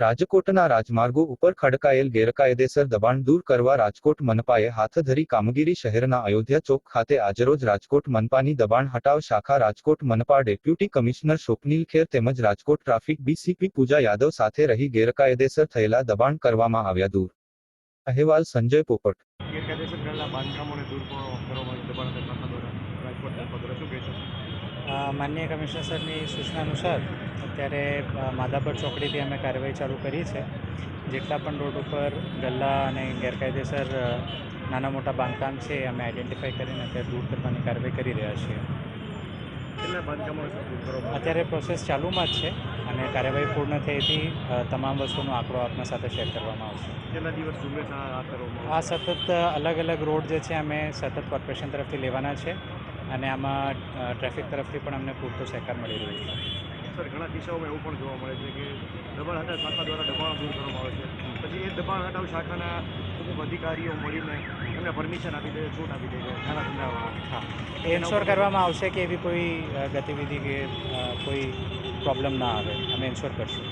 રાજકોટના રાજમાર્ગો ઉપર ખડકાયેલ ગેરકાયદેસર દબાણ દૂર કરવા રાજકોટ મનપાએ હાથ ધરી કામગીરી શહેરના અયોધ્યા ચોક ખાતે આજરોજ રાજકોટ મનપાની દબાણ હટાવ શાખા રાજકોટ મનપા ડેપ્યુટી કમિશનર સ્વપ્નિલ ખેર તેમજ રાજકોટ ટ્રાફિક બીસીપી પૂજા યાદવ સાથે રહી ગેરકાયદેસર થયેલા દબાણ કરવામાં આવ્યા દૂર. અહેવાલ સંજય પોપટ. માનનીય કમિશનર સરની સૂચના અનુસાર અત્યારે માધાપર ચોકડીથી અમે કાર્યવાહી ચાલુ કરી છે. જેટલા પણ રોડ ઉપર ગલ્લા અને ગેરકાયદેસર નાના મોટા બાંધકામ છે એ અમે આઈડેન્ટિફાઈ કરીને અત્યારે દૂર કરવાની કાર્યવાહી કરી રહ્યા છીએ. અત્યારે પ્રોસેસ ચાલુમાં જ છે અને કાર્યવાહી પૂર્ણ થઈથી તમામ વસ્તુનો આંકડો આપના સાથે શેર કરવામાં આવશે. કેટલા દિવસ આ સતત અલગ અલગ રોડ જે છે અમે સતત કોર્પોરેશન તરફથી લેવાના છે અને આમાં ટ્રાફિક તરફથી પણ અમને પૂરતો સહકાર મળી રહ્યો છે. સર ઘણા કિસ્સાઓમાં એવું પણ જોવા મળે છે કે દબાણ હટાવ શાખા દ્વારા દબાણ દૂર કરવામાં આવે છે. પછી એ દબાણ હટાવ શાખાના અમુક અધિકારીઓ મળીને એમને પરમિશન આપી દે છૂટ આપી દે છે. ખાના ધંધાવાળા હા. એ ઇન્શ્યોર કરવામાં આવશે કે એવી કોઈ ગતિવિધિ કે કોઈ પ્રોબ્લેમ ના આવે? અમે એન્શ્યોર કરશું.